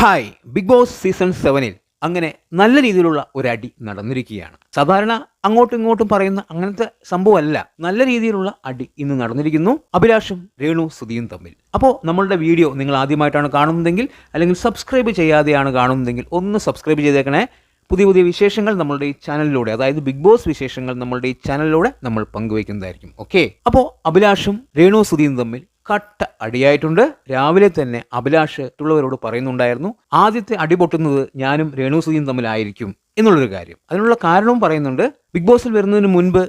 Hi big boss season സെവനിൽ അങ്ങനെ നല്ല രീതിയിലുള്ള ഒരു അടി നടന്നിരിക്കുകയാണ്. സാധാരണ അങ്ങോട്ടും ഇങ്ങോട്ടും പറയുന്ന അങ്ങനത്തെ സംഭവമല്ല. നല്ല രീതിയിലുള്ള അടി ഇന്ന് നടന്നിരിക്കുന്നു. അഭിലാഷും രേണു സുധിയും തമ്മിൽ. അപ്പോൾ നമ്മളുടെ വീഡിയോ നിങ്ങൾ ആദ്യമായിട്ടാണ് കാണുന്നതെങ്കിൽ അല്ലെങ്കിൽ സബ്സ്ക്രൈബ് ചെയ്യാതെയാണ് കാണുന്നതെങ്കിൽ ഒന്ന് സബ്സ്ക്രൈബ് ചെയ്തേക്കണേ. പുതിയ പുതിയ വിശേഷങ്ങൾ നമ്മളുടെ ഈ ചാനലിലൂടെ അതായത് ബിഗ് ബോസ് വിശേഷങ്ങൾ നമ്മളുടെ ഈ ചാനലിലൂടെ നമ്മൾ പങ്കുവയ്ക്കുന്നതായിരിക്കും. ഓക്കെ അപ്പോൾ അഭിലാഷും രേണു സുധിയും തമ്മിൽ കട്ട അടിയായിട്ടുണ്ട്. രാവിലെ തന്നെ അഭിലാഷ് മറ്റുള്ളവരോട് പറയുന്നുണ്ടായിരുന്നു ആദ്യത്തെ അടി പൊട്ടുന്നത് ഞാനും രേണു സുധിയും തമ്മിലായിരിക്കും എന്നുള്ളൊരു കാര്യം. അതിനുള്ള കാരണവും പറയുന്നുണ്ട്. ബിഗ് ബോസിൽ വരുന്നതിന് മുൻപ്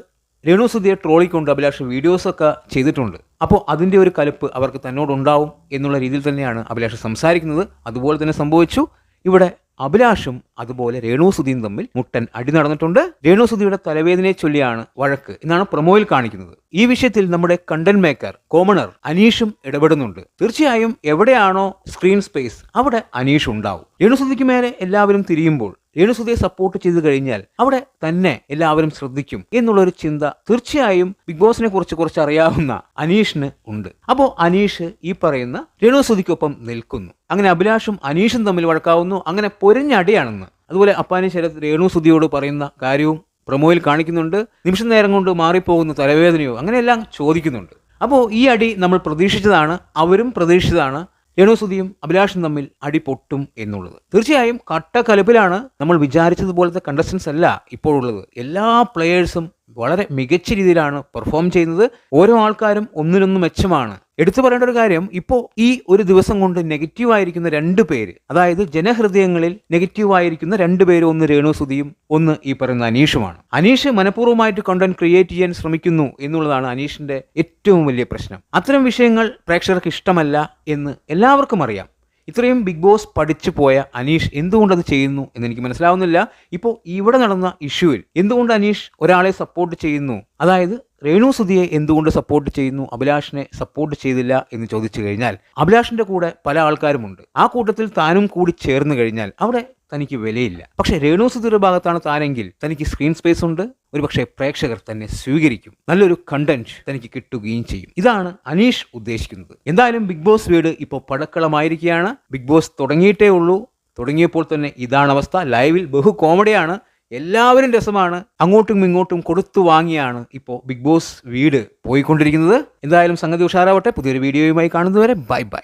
രേണു സുധിയെ ട്രോളിക്കൊണ്ട് അഭിലാഷ് വീഡിയോസൊക്കെ ചെയ്തിട്ടുണ്ട്. അപ്പോൾ അതിന്റെ ഒരു കലപ്പ് അവർക്ക് തന്നോടുണ്ടാവും എന്നുള്ള രീതിയിൽ തന്നെയാണ് അഭിലാഷ് സംസാരിക്കുന്നത്. അതുപോലെ തന്നെ സംഭവിച്ചു. ഇവിടെ അഭിലാഷും അതുപോലെ രേണുസുധിയും തമ്മിൽ മുട്ടൻ അടി നടന്നിട്ടുണ്ട്. രേണുസുധിയുടെ തലവേദനയെ ചൊല്ലിയാണ് വഴക്ക് എന്നാണ് പ്രൊമോയിൽ കാണിക്കുന്നത്. ഈ വിഷയത്തിൽ നമ്മുടെ കണ്ടന്റ് മേക്കർ കോമണർ അനീഷും ഇടപെടുന്നുണ്ട്. തീർച്ചയായും എവിടെയാണോ സ്ക്രീൻ സ്പേസ് അവിടെ അനീഷ് ഉണ്ടാവും. രേണുസുധിക്ക് മേലെ എല്ലാവരും തിരിയുമ്പോൾ രേണുസുധിയെ സപ്പോർട്ട് ചെയ്തു കഴിഞ്ഞാൽ അവിടെ തന്നെ എല്ലാവരും ശ്രദ്ധിക്കും എന്നുള്ളൊരു ചിന്ത തീർച്ചയായും ബിഗ് ബോസിനെ കുറിച്ച് കുറച്ച് അറിയാവുന്ന അനീഷിന് ഉണ്ട്. അപ്പോൾ അനീഷ് ഈ പറയുന്ന രേണുസുധിക്കൊപ്പം നിൽക്കുന്നു. അങ്ങനെ അഭിലാഷും അനീഷും തമ്മിൽ വഴക്കാവുന്നു. അങ്ങനെ പൊരിഞ്ഞടിയാണെന്ന്. അതുപോലെ അപ്പാനി ശരത് രേണുസുധിയോട് പറയുന്ന കാര്യവും പ്രൊമോയിൽ കാണിക്കുന്നുണ്ട്. നിമിഷ നേരം കൊണ്ട് മാറിപ്പോകുന്ന തലവേദനയോ അങ്ങനെയെല്ലാം ചോദിക്കുന്നുണ്ട്. അപ്പോൾ ഈ അടി നമ്മൾ പ്രതീക്ഷിച്ചതാണ്. അവരും പ്രതീക്ഷിച്ചതാണ്. രേണുസുതിയും അഭിലാഷും തമ്മിൽ അടി പൊട്ടും എന്നുള്ളത്. തീർച്ചയായും കട്ടക്കലപ്പിലാണ് നമ്മൾ വിചാരിച്ചതുപോലത്തെ കണ്ടസ്റ്റൻസ് അല്ല ഇപ്പോഴുള്ളത്. എല്ലാ പ്ലെയേഴ്സും വളരെ മികച്ച രീതിയിലാണ് പെർഫോം ചെയ്യുന്നത്. ഓരോ ആൾക്കാരും ഒന്നിനൊന്ന് മെച്ചമാണ്. എടുത്തു പറയേണ്ട ഒരു കാര്യം ഇപ്പോൾ ഈ ഒരു ദിവസം കൊണ്ട് നെഗറ്റീവ് ആയിരിക്കുന്ന രണ്ട് പേര് അതായത് ജനഹൃദയങ്ങളിൽ നെഗറ്റീവ് ആയിരിക്കുന്ന രണ്ട് പേര് ഒന്ന് രേണുസുതിയും ഒന്ന് ഈ പറയുന്ന അനീഷുമാണ്. അനീഷ് മനഃപൂർവമായിട്ട് കണ്ടന്റ് ക്രിയേറ്റ് ചെയ്യാൻ ശ്രമിക്കുന്നു എന്നുള്ളതാണ് അനീഷിന്റെ ഏറ്റവും വലിയ പ്രശ്നം. അത്തരം വിഷയങ്ങൾ പ്രേക്ഷകർക്ക് ഇഷ്ടമല്ല എന്ന് എല്ലാവർക്കും അറിയാം. ഇത്രയും ബിഗ് ബോസ് പഠിച്ചു പോയ അനീഷ് എന്തുകൊണ്ടത് ചെയ്യുന്നു എന്ന് എനിക്ക് മനസ്സിലാവുന്നില്ല. ഇപ്പോൾ ഇവിടെ നടന്ന ഇഷ്യൂവിൽ എന്തുകൊണ്ട് അനീഷ് ഒരാളെ സപ്പോർട്ട് ചെയ്യുന്നു? അതായത് രേണു സുധിയെ എന്തുകൊണ്ട് സപ്പോർട്ട് ചെയ്യുന്നു? അഭിലാഷിനെ സപ്പോർട്ട് ചെയ്തില്ല എന്ന് ചോദിച്ചു കഴിഞ്ഞാൽ അഭിലാഷിന്റെ കൂടെ പല ആൾക്കാരുമുണ്ട്. ആ കൂട്ടത്തിൽ താനും കൂടി ചേർന്ന് കഴിഞ്ഞാൽ അവിടെ തനിക്ക് വിലയില്ല. പക്ഷേ രേണു സുധിയുടെ ഭാഗത്താണ് താനെങ്കിൽ തനിക്ക് സ്ക്രീൻ സ്പേസ് ഉണ്ട്. ഒരുപക്ഷെ പ്രേക്ഷകർ തന്നെ സ്വീകരിക്കും. നല്ലൊരു കണ്ടന്റ് തനിക്ക് കിട്ടുകയും ചെയ്യും. ഇതാണ് അനീഷ് ഉദ്ദേശിക്കുന്നത്. എന്തായാലും ബിഗ് ബോസ് വീട് ഇപ്പോൾ പടക്കളമായിരിക്കുകയാണ്. ബിഗ് ബോസ് തുടങ്ങിയിട്ടേ ഉള്ളൂ. തുടങ്ങിയപ്പോൾ തന്നെ ഇതാണ് അവസ്ഥ. ലൈവിൽ ബഹു കോമഡിയാണ് എല്ലാവരും രസമാണ്. അങ്ങോട്ടും ഇങ്ങോട്ടും കൊടുത്തു വാങ്ങിയാണ് ഇപ്പോൾ ബിഗ് ബോസ് വീട് പോയിക്കൊണ്ടിരിക്കുന്നത്. എന്തായാലും സംഗതി ഉഷാറാവട്ടെ. പുതിയൊരു വീഡിയോയുമായി കാണുന്നതുവരെ ബൈ ബൈ.